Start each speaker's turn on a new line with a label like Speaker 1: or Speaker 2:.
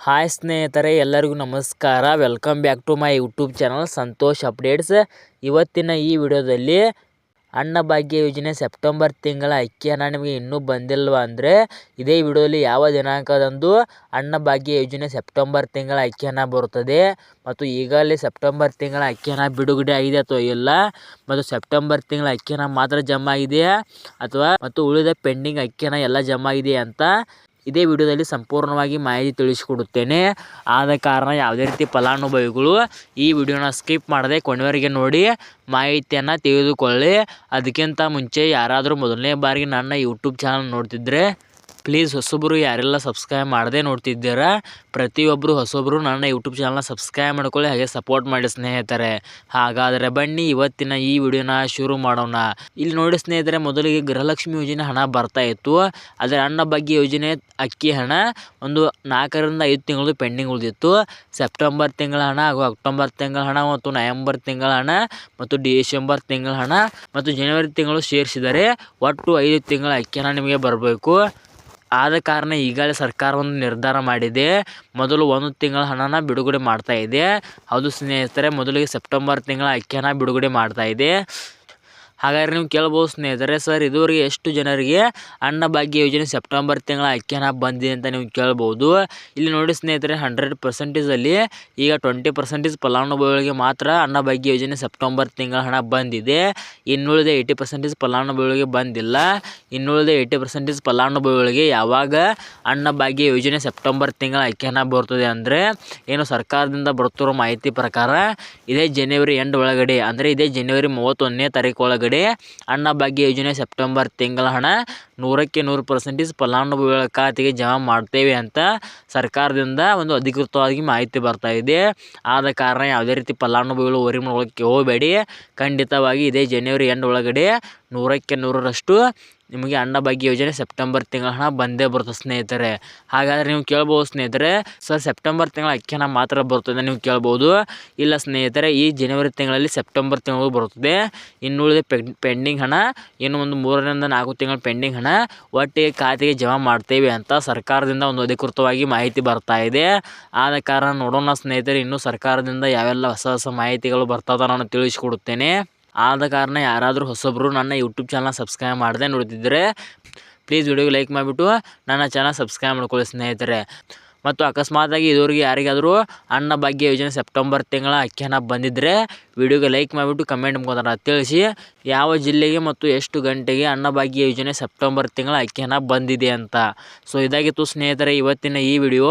Speaker 1: Hi ಸ್ನೇಹಿತರೆ, ಎಲ್ಲರಿಗೂ ನಮಸ್ಕಾರ. Welcome back to my YouTube channel Santosh updates ಇವತ್ತಿನ ಈ ವಿಡಿಯೋದಲ್ಲಿ ಅನ್ನಭಾಗ್ಯ ಯೋಜನೆ ಸೆಪ್ಟೆಂಬರ್ ತಿಂಗಳ ಅಕ್ಕಿ ಹಣ ನಿಮಗೆ ಇನ್ನೂ ಬಂದಿಲ್ವ ಅಂದರೆ, ಇದೇ ವಿಡಿಯೋದಲ್ಲಿ ಯಾವ ದಿನಾಂಕದಂದು ಅನ್ನಭಾಗ್ಯ ಯೋಜನೆ ಸೆಪ್ಟೆಂಬರ್ ತಿಂಗಳ ಅಕ್ಕಿ ಹಣ ಬರುತ್ತದೆ. ಮತ್ತು ಈಗಲೇ ಸೆಪ್ಟೆಂಬರ್ ತಿಂಗಳ ಅಕ್ಕಿ ಹಣ ಬಿಡುಗಡೆ ಆಗಿದೆ ಅಥವಾ ಇಲ್ಲ, ಮತ್ತು ಸೆಪ್ಟೆಂಬರ್ ತಿಂಗಳ ಅಕ್ಕಿ ಹಣ ಮಾತ್ರ ಜಮಾ ಆಗಿದೆಯಾ ಅಥವಾ, ಮತ್ತು ಉಳಿದ ಪೆಂಡಿಂಗ್ ಅಕ್ಕಿ ಹಣ ಎಲ್ಲ ಜಮಾ ಇದೆಯಾ ಅಂತ ಇದೇ ವಿಡಿಯೋದಲ್ಲಿ ಸಂಪೂರ್ಣವಾಗಿ ಮಾಹಿತಿ ತಿಳಿಸಿಕೊಡುತ್ತೇನೆ. ಆದ ಕಾರಣ ಯಾವುದೇ ರೀತಿ ಫಲಾನುಭವಿಗಳು ಈ ವಿಡಿಯೋನ ಸ್ಕಿಪ್ ಮಾಡದೆ ಕೊನೆವರೆಗೆ ನೋಡಿ ಮಾಹಿತಿಯನ್ನು ತಿಳಿದುಕೊಳ್ಳಿ. ಅದಕ್ಕಿಂತ ಮುಂಚೆ ಯಾರಾದರೂ ಮೊದಲನೇ ಬಾರಿಗೆ ನನ್ನ ಯೂಟ್ಯೂಬ್ ಚಾನಲ್ ನೋಡ್ತಿದ್ದರೆ ಪ್ಲೀಸ್ ಹೊಸಬರು ಯಾರೆಲ್ಲ ಸಬ್ಸ್ಕ್ರೈಬ್ ಮಾಡದೆ ನೋಡ್ತಿದ್ದೀರಾ ಪ್ರತಿಯೊಬ್ಬರು ಹೊಸೊಬ್ಬರು ನನ್ನ ಯೂಟ್ಯೂಬ್ ಚಾನಲ್ನ ಸಬ್ಸ್ಕ್ರೈಬ್ ಮಾಡ್ಕೊಳ್ಳಿ, ಹಾಗೆ ಸಪೋರ್ಟ್ ಮಾಡಿ ಸ್ನೇಹಿತರೆ. ಹಾಗಾದರೆ ಬನ್ನಿ ಇವತ್ತಿನ ಈ ವಿಡಿಯೋನ ಶುರು ಮಾಡೋಣ. ಇಲ್ಲಿ ನೋಡಿ ಸ್ನೇಹಿತರೆ, ಮೊದಲಿಗೆ ಗೃಹಲಕ್ಷ್ಮಿ ಯೋಜನೆ ಹಣ ಬರ್ತಾ ಇತ್ತು. ಆದರೆ ಅನ್ನ ಬಗ್ಗೆ ಯೋಜನೆ ಅಕ್ಕಿ ಹಣ ಒಂದು ನಾಲ್ಕರಿಂದ ಐದು ತಿಂಗಳು ಪೆಂಡಿಂಗ್ ಉಳಿದಿತ್ತು. ಸೆಪ್ಟೆಂಬರ್ ತಿಂಗಳ ಹಣ ಹಾಗೂ ಅಕ್ಟೋಬರ್ ತಿಂಗಳ ಹಣ ಮತ್ತು ನವೆಂಬರ್ ತಿಂಗಳ ಹಣ ಮತ್ತು ಡಿಸೆಂಬರ್ ತಿಂಗಳ ಹಣ ಮತ್ತು ಜನವರಿ ತಿಂಗಳು ಸೇರಿಸಿದರೆ ಒಟ್ಟು ಐದು ತಿಂಗಳ ಅಕ್ಕಿ ಹಣ ನಿಮಗೆ ಬರಬೇಕು. ಆದ ಕಾರಣ ಈಗಲೇ ಸರ್ಕಾರ ಒಂದು ನಿರ್ಧಾರ ಮಾಡಿದೆ. ಮೊದಲು ಒಂದು ತಿಂಗಳ ಹಣನ ಬಿಡುಗಡೆ ಮಾಡ್ತಾ ಇದೆ. ಹೌದು ಸ್ನೇಹಿತರೆ, ಮೊದಲಿಗೆ ಸೆಪ್ಟೆಂಬರ್ ತಿಂಗಳ ಅಕ್ಕಿಯನ್ನು ಬಿಡುಗಡೆ ಮಾಡ್ತಾ ಇದೆ. ಹಾಗಾದ್ರೆ ನೀವು ಕೇಳ್ಬೋದು ಸ್ನೇಹಿತರೆ, ಸರ್ ಇದುವರೆಗೆ ಎಷ್ಟು ಜನರಿಗೆ ಅನ್ನಭಾಗ್ಯ ಯೋಜನೆ ಸೆಪ್ಟೆಂಬರ್ ತಿಂಗಳ ಅಕ್ಕಿ ಹಣ ಬಂದಿದೆ ಅಂತ ನೀವು ಕೇಳ್ಬೋದು. ಇಲ್ಲಿ ನೋಡಿ ಸ್ನೇಹಿತರೆ, ಹಂಡ್ರೆಡ್ ಪರ್ಸೆಂಟೇಜಲ್ಲಿ ಈಗ ಟ್ವೆಂಟಿ ಪರ್ಸೆಂಟೇಜ್ ಫಲಾನುಭವಿಗಳಿಗೆ ಮಾತ್ರ ಅನ್ನಭಾಗ್ಯ ಯೋಜನೆ ಸೆಪ್ಟೆಂಬರ್ ತಿಂಗಳ ಹಣ ಬಂದಿದೆ. ಇನ್ನುಳಿದ ಏಯ್ಟಿ ಪರ್ಸೆಂಟೇಜ್ ಫಲಾನುಭವಿಗಳಿಗೆ ಬಂದಿಲ್ಲ. ಇನ್ನುಳಿದ ಏಯ್ಟಿ ಪರ್ಸೆಂಟೇಜ್ ಫಲಾನುಭವಿಗಳಿಗೆ ಯಾವಾಗ ಅನ್ನಭಾಗ್ಯ ಯೋಜನೆ ಸೆಪ್ಟೆಂಬರ್ ತಿಂಗಳ ಅಕ್ಕಿ ಬರ್ತದೆ ಅಂದರೆ, ಏನು ಸರ್ಕಾರದಿಂದ ಬರ್ತಿರೋ ಮಾಹಿತಿ ಪ್ರಕಾರ ಇದೇ ಜನವರಿ ಎಂಡ್ ಒಳಗಡೆ, ಅಂದರೆ ಇದೇ ಜನವರಿ ಮೂವತ್ತೊಂದನೇ ತಾರೀಕು ಒಳಗಡೆ ಅನ್ನಭಾಗ್ಯ ಯೋಜನೆ ಸೆಪ್ಟೆಂಬರ್ ತಿಂಗಳ ಹಣ, ನೂರಕ್ಕೆ ನೂರು ಪರ್ಸೆಂಟೇಜ್ ಫಲಾನುಭವಿಗಳ ಖಾತೆಗೆ ಜಮಾ ಮಾಡ್ತೇವೆ ಅಂತ ಸರ್ಕಾರದಿಂದ ಒಂದು ಅಧಿಕೃತವಾಗಿ ಮಾಹಿತಿ ಬರ್ತಾ ಇದೆ. ಆದ ಕಾರಣ ಯಾವುದೇ ರೀತಿ ಫಲಾನುಭವಿಗಳು ಹೊರಗೆ ಮಾಡೋಕ್ಕೆ ಹೋಗಬೇಡಿ. ಖಂಡಿತವಾಗಿ ಇದೇ ಜನವರಿ ಎಂಡ್ ಒಳಗಡೆ ನೂರಕ್ಕೆ ನೂರರಷ್ಟು ನಿಮಗೆ ಅನ್ನಭಾಗ್ಯ ಯೋಜನೆ ಸೆಪ್ಟೆಂಬರ್ ತಿಂಗಳ ಹಣ ಬಂದೇ ಬರುತ್ತೆ ಸ್ನೇಹಿತರೆ. ಹಾಗಾದರೆ ನೀವು ಕೇಳ್ಬೋದು ಸ್ನೇಹಿತರೆ, ಸರ್ ಸೆಪ್ಟೆಂಬರ್ ತಿಂಗಳ ಅಕ್ಕಿ ಹಣ ಮಾತ್ರ ಬರ್ತದೆ ನೀವು ಕೇಳ್ಬೋದು. ಇಲ್ಲ ಸ್ನೇಹಿತರೆ, ಈ ಜನವರಿ ತಿಂಗಳಲ್ಲಿ ಸೆಪ್ಟೆಂಬರ್ ತಿಂಗಳು ಬರುತ್ತದೆ. ಇನ್ನುಳಿದ ಪೆಂಡಿಂಗ್ ಹಣ, ಇನ್ನು ಒಂದು ಮೂರರಿಂದ ನಾಲ್ಕು ತಿಂಗಳ ಪೆಂಡಿಂಗ್ ಹಣ, ಒಟ್ಟಿಗೆ ಖಾತೆಗೆ ಜಮಾ ಮಾಡ್ತೇವೆ ಅಂತ ಸರ್ಕಾರದಿಂದ ಒಂದು ಅಧಿಕೃತವಾಗಿ ಮಾಹಿತಿ ಬರ್ತಾ ಇದೆ. ಆದ ಕಾರಣ ನೋಡೋಣ ಸ್ನೇಹಿತರೆ, ಇನ್ನೂ ಸರ್ಕಾರದಿಂದ ಯಾವೆಲ್ಲ ಹೊಸ ಹೊಸ ಮಾಹಿತಿಗಳು ಬರ್ತದೆ ನಾನು ತಿಳಿಸಿಕೊಡುತ್ತೇನೆ. ಆದ ಕಾರಣ ಯಾರಾದರೂ ಹೊಸೊಬ್ಬರು ನನ್ನ ಯೂಟ್ಯೂಬ್ ಚಾನಲ್ ಸಬ್ಸ್ಕ್ರೈಬ್ ಮಾಡದೆ ನೋಡ್ತಿದ್ದರೆ ಪ್ಲೀಸ್ ವಿಡಿಯೋಗೆ ಲೈಕ್ ಮಾಡಿಬಿಟ್ಟು ನನ್ನ ಚಾನಲ್ ಸಬ್ಸ್ಕ್ರೈಬ್ ಮಾಡ್ಕೊಳ್ಳಿ ಸ್ನೇಹಿತರೆ. ಮತ್ತು ಅಕಸ್ಮಾತಾಗಿ ಇದುವರೆಗೆ ಯಾರಿಗಾದರೂ ಅನ್ನಭಾಗ್ಯ ಯೋಜನೆ ಸೆಪ್ಟೆಂಬರ್ ತಿಂಗಳ ಅಕ್ಕಿ ಹಣ ಬಂದಿದ್ದರೆ ವಿಡಿಯೋಗೆ ಲೈಕ್ ಮಾಡಿಬಿಟ್ಟು ಕಮೆಂಟ್ ಮುಖಾಂತರ ತಿಳಿಸಿ, ಯಾವ ಜಿಲ್ಲೆಗೆ ಮತ್ತು ಎಷ್ಟು ಗಂಟೆಗೆ ಅನ್ನಭಾಗ್ಯ ಯೋಜನೆ ಸೆಪ್ಟೆಂಬರ್ ತಿಂಗಳ ಅಕ್ಕಿ ಬಂದಿದೆ ಅಂತ. ಸೊ ಇದಾಗಿತ್ತು ಸ್ನೇಹಿತರೆ, ಇವತ್ತಿನ ಈ ವಿಡಿಯೋ